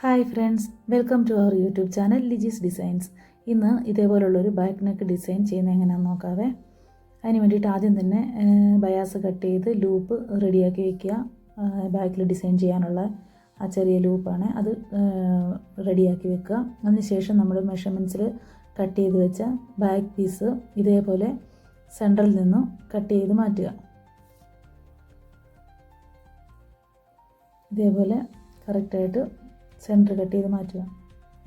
Hi friends welcome to our YouTube channel Liji's designs ഇന്ന് ഇതേപോലുള്ളൊരു back neck design ചെയ്യുന്ന എങ്ങനെയാണെന്ന് നോക്കാവേ. അതിന് വേണ്ടിയിട്ട് ആദ്യം തന്നെ ബയാസ് കട്ട് ചെയ്ത് ലൂപ്പ് റെഡിയാക്കി വയ്ക്കുക ബാക്കിൽ ഡിസൈൻ ചെയ്യാനുള്ള ആ ചെറിയ ലൂപ്പാണ് അത് റെഡിയാക്കി വെക്കുക. അതിനുശേഷം നമ്മൾ മെഷർമെന്റ്സിൽ കട്ട് ചെയ്ത് വെച്ച ബാക്ക് പീസ് ഇതേപോലെ സെന്ററിൽ നിന്നും കട്ട് ചെയ്ത് മാറ്റുക. ഇതേപോലെ കറക്റ്റായിട്ട് സെന്റർ കട്ട് ചെയ്ത് മാറ്റുക.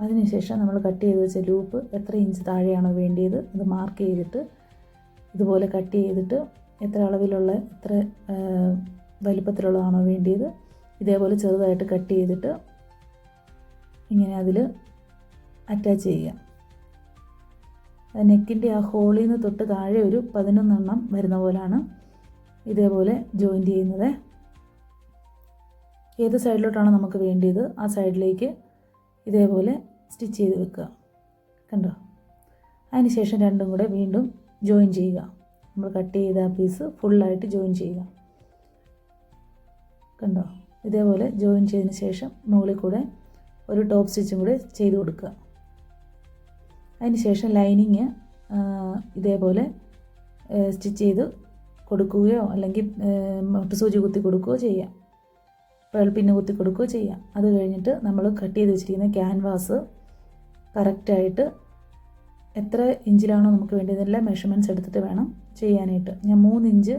അതിനുശേഷം നമ്മൾ കട്ട് ചെയ്ത് വെച്ച ലൂപ്പ് എത്ര ഇഞ്ച് താഴെയാണോ വേണ്ടിയത് അത് മാർക്ക് ചെയ്തിട്ട് ഇതുപോലെ കട്ട് ചെയ്തിട്ട് എത്ര അളവിലുള്ള എത്ര വലിപ്പത്തിലുള്ളതാണോ വേണ്ടിയത് ഇതേപോലെ ചെറുതായിട്ട് കട്ട് ചെയ്തിട്ട് ഇങ്ങനെ അതിൽ അറ്റാച്ച് ചെയ്യുക. നെക്കിന്റെ ആ ഹോളിൽ നിന്ന് തൊട്ട് താഴെ ഒരു പതിനൊന്നെണ്ണം വരുന്ന പോലാണ് ഇതേപോലെ ജോയിന്റ് ചെയ്യുന്നത്. ഏത് സൈഡിലോട്ടാണ് നമുക്ക് വേണ്ടിയത് ആ സൈഡിലേക്ക് ഇതേപോലെ സ്റ്റിച്ച് ചെയ്ത് വെക്കുക. കണ്ടോ? അതിന് ശേഷം രണ്ടും കൂടെ വീണ്ടും ജോയിൻ ചെയ്യുക. നമ്മൾ കട്ട് ചെയ്ത ആ പീസ് ഫുള്ളായിട്ട് ജോയിൻ ചെയ്യുക. കണ്ടോ? ഇതേപോലെ ജോയിൻ ചെയ്തതിന് ശേഷം മുകളിൽ കൂടെ ഒരു ടോപ്പ് സ്റ്റിച്ചും കൂടെ ചെയ്ത് കൊടുക്കുക. അതിന് ശേഷം ലൈനിങ് ഇതേപോലെ സ്റ്റിച്ച് ചെയ്ത് കൊടുക്കുകയോ അല്ലെങ്കിൽ സൂചി കുത്തി കൊടുക്കുകയോ ചെയ്യാം പിന്നെ കുത്തി കൊടുക്കുകയോ ചെയ്യാം. അത് കഴിഞ്ഞിട്ട് നമ്മൾ കട്ട് ചെയ്ത് വെച്ചിരിക്കുന്ന ക്യാൻവാസ് കറക്റ്റായിട്ട് എത്ര ഇഞ്ചിലാണോ നമുക്ക് വേണ്ടിയതെല്ലാം മെഷർമെന്റ്സ് എടുത്തിട്ട് വേണം ചെയ്യാനായിട്ട്. ഞാൻ മൂന്ന് ഇഞ്ച്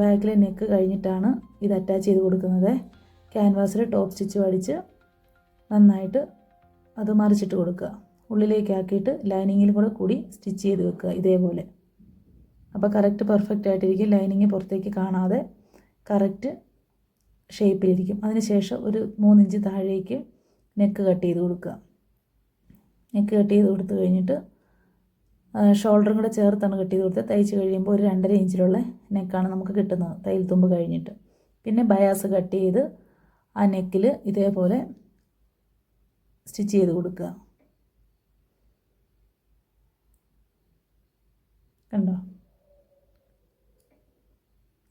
ബാക്കിലെ നെക്ക് കഴിഞ്ഞിട്ടാണ് ഇത് അറ്റാച്ച് ചെയ്ത് കൊടുക്കുന്നത്. ക്യാൻവാസിൽ ടോപ്പ് സ്റ്റിച്ച് അടിച്ച് നന്നായിട്ട് അത് മറിച്ചിട്ട് കൊടുക്കുക. ഉള്ളിലേക്ക് ആക്കിയിട്ട് ലൈനിങ്ങിൽ കൂടെ കൂടി സ്റ്റിച്ച് ചെയ്ത് വെക്കുക ഇതേപോലെ. അപ്പോൾ കറക്റ്റ് പെർഫെക്റ്റ് ആയിട്ടിരിക്കും. ലൈനിങ് പുറത്തേക്ക് കാണാതെ കറക്റ്റ് ഷേപ്പിലിരിക്കും. അതിനുശേഷം ഒരു മൂന്നിഞ്ച് താഴേക്ക് നെക്ക് കട്ട് ചെയ്ത് കൊടുക്കുക. നെക്ക് കട്ട് ചെയ്ത് കൊടുത്തു കഴിഞ്ഞിട്ട് ഷോൾഡറും കൂടെ ചേർത്താണ് കട്ട് ചെയ്ത് കൊടുത്തത്. തയ്ച്ച് കഴിയുമ്പോൾ ഒരു രണ്ടര ഇഞ്ചിലുള്ള നെക്കാണ് നമുക്ക് കിട്ടുന്നത് തയ്യൽ തുമ്പ് കഴിഞ്ഞിട്ട്. പിന്നെ ബയാസ് കട്ട് ചെയ്ത് ആ നെക്കിൽ ഇതേപോലെ സ്റ്റിച്ച് ചെയ്ത് കൊടുക്കുക. കണ്ടോ?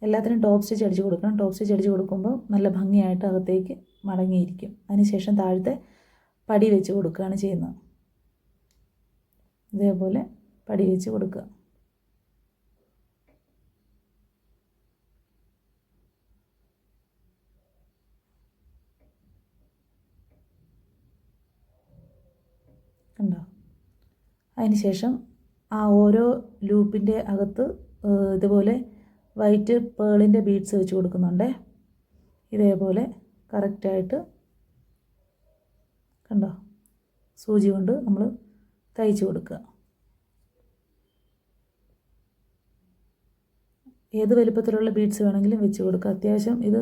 എല്ലാത്തിനും ടോപ്പ് സ്റ്റിച്ച് അടിച്ച് കൊടുക്കണം. ടോപ്പ് സ്റ്റിച്ച് അടിച്ച് കൊടുക്കുമ്പോൾ നല്ല ഭംഗിയായിട്ട് അകത്തേക്ക് മടങ്ങിയിരിക്കും. അതിനുശേഷം താഴത്തെ പടി വെച്ച് കൊടുക്കുകയാണ് ചെയ്യുന്നത്. ഇതേപോലെ പടി വെച്ച് കൊടുക്കുക. കണ്ടോ? അതിനുശേഷം ആ ഓരോ ലൂപ്പിന്റെ അകത്ത് ഇതുപോലെ വൈറ്റ് പേളിന്റെ ബീഡ്സ് വെച്ച് കൊടുക്കുന്നുണ്ട്. ഇതേപോലെ കറക്റ്റായിട്ട് കണ്ടോ? സൂചി കൊണ്ട് നമ്മൾ തയ്ച്ച് കൊടുക്കുക. ഏത് വലുപ്പത്തിലുള്ള ബീഡ്സ് വേണമെങ്കിലും വെച്ച് കൊടുക്കുക. അത്യാവശ്യം ഇത്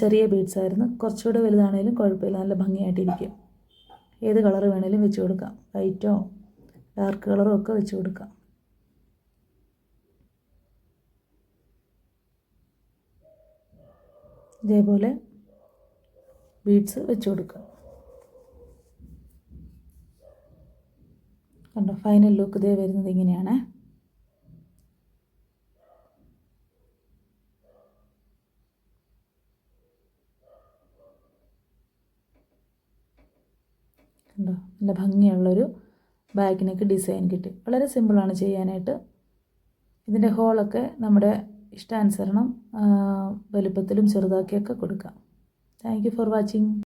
ചെറിയ ബീഡ്സ് ആയിരുന്നു. കുറച്ചുകൂടെ വലുതാണെങ്കിലും കുഴപ്പമില്ല. നല്ല ഭംഗിയായിട്ടിരിക്കും. ഏത് കളർ വേണമെങ്കിലും വെച്ച് കൊടുക്കാം. വൈറ്റോ ഡാർക്ക് കളറോ ഒക്കെ വെച്ച് കൊടുക്കാം. ഇതേപോലെ ബീഡ്സ് വെച്ച് കൊടുക്കുക. കണ്ടോ ഫൈനൽ ലുക്ക് ഇതേ വരുന്നത് ഇങ്ങനെയാണ്. കണ്ടോ നല്ല ഭംഗിയുള്ളൊരു ബാഗിനൊക്കെ ഡിസൈൻ കിട്ടി. വളരെ സിമ്പിളാണ് ചെയ്യാനായിട്ട്. ഇതിന്റെ ഹോളൊക്കെ നമ്മുടെ ഇഷ്ടാനുസരണം വലുപ്പത്തിലും ചെറുതാക്കിയൊക്കെ കൊടുക്കാം. Thank you for watching